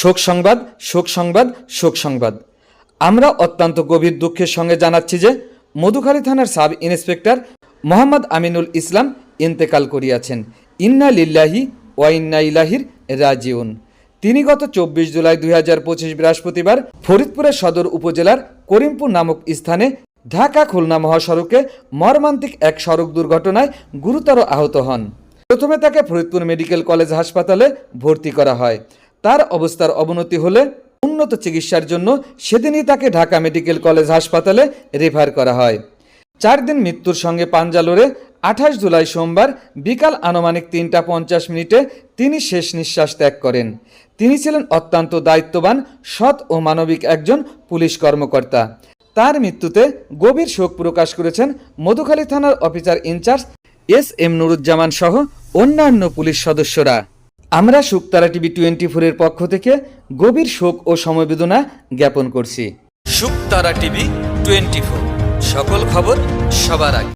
শোক সংবাদ শোক সংবাদ শোক সংবাদ। আমরা অত্যন্ত গভীর দুঃখের সঙ্গে জানাচ্ছি যে মধুখালী থানার সাব ইন্সপেক্টর মোহাম্মদ আমিনুল ইসলাম ইন্তেকাল করিয়াছেন। ইন্না লিল্লাহি ওয়া ইন্না ইলাহির রাজিউন। তিনি গত চব্বিশ জুলাই দুই হাজার পঁচিশ বৃহস্পতিবার ফরিদপুরের সদর উপজেলার করিমপুর নামক স্থানে ঢাকা খুলনা মহাসড়কে মর্মান্তিক এক সড়ক দুর্ঘটনায় গুরুতর আহত হন। প্রথমে তাকে ফরিদপুর মেডিকেল কলেজ হাসপাতালে ভর্তি করা হয়। তার অবস্থার অবনতি হলে উন্নত চিকিৎসার জন্য সেদিনই তাকে ঢাকা মেডিকেল কলেজ হাসপাতালে রেফার করা হয়। চার দিন মৃত্যুর সঙ্গে পাঞ্জা লড়ে আঠাশ জুলাই সোমবার বিকাল আনুমানিক তিনটা পঞ্চাশ মিনিটে তিনি শেষ নিঃশ্বাস ত্যাগ করেন। তিনি ছিলেন অত্যন্ত দায়িত্ববান, সৎ ও মানবিক একজন পুলিশ কর্মকর্তা। তার মৃত্যুতে গভীর শোক প্রকাশ করেছেন মধুখালী থানার officer in charge S M Nuruzzaman সহ অন্যান্য পুলিশ সদস্যরা। আমরা শুকতারা টিভি টোয়েন্টি ফোরের পক্ষ থেকে গভীর শোক ও সমবেদনা জ্ঞাপন করছি। শুকতারা টিভি টোয়েন্টি ফোর সকল খবর সবার আগে।